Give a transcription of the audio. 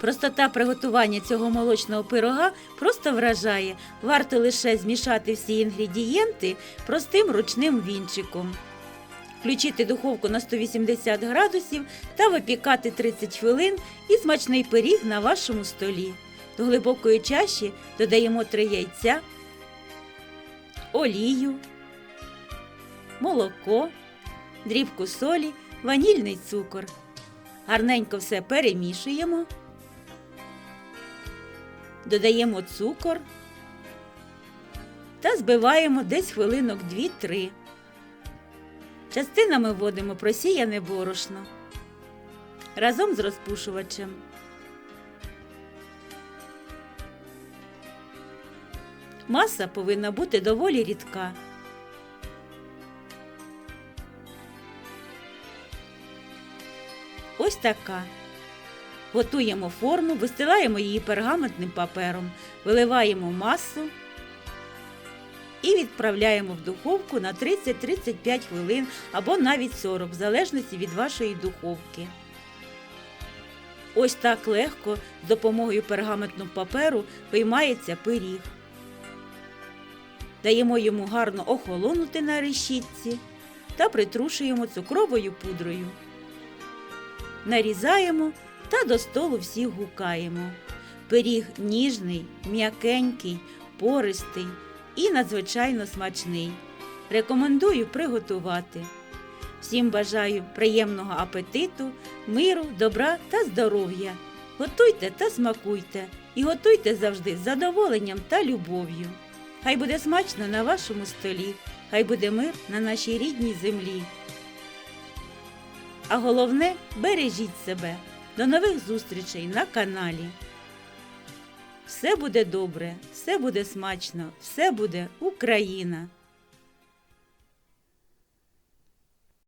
Простота приготування цього молочного пирога просто вражає. Варто лише змішати всі інгредієнти простим ручним вінчиком. Включити духовку на 180 градусів та випікати 30 хвилин і смачний пиріг на вашому столі. До глибокої чаші додаємо 3 яйця, олію, молоко, дрібку солі, ванільний цукор. Гарненько все перемішуємо. Додаємо цукор та збиваємо десь хвилинок 2-3. Частинами вводимо просіяне борошно разом з розпушувачем. Маса повинна бути доволі рідка. Ось така. Готуємо форму, вистилаємо її пергаментним папером, виливаємо масу і відправляємо в духовку на 30-35 хвилин або навіть 40, в залежності від вашої духовки. Ось так легко з допомогою пергаментного паперу виймається пиріг. Даємо йому гарно охолонути на решітці та притрушуємо цукровою пудрою. Нарізаємо та до столу всіх гукаємо. Пиріг ніжний, м'якенький, пористий і надзвичайно смачний. Рекомендую приготувати. Всім бажаю приємного апетиту, миру, добра та здоров'я. Готуйте та смакуйте і готуйте завжди з задоволенням та любов'ю. Хай буде смачно на вашому столі, хай буде мир на нашій рідній землі. А головне, бережіть себе. До нових зустрічей на каналі. Все буде добре, все буде смачно, все буде Україна!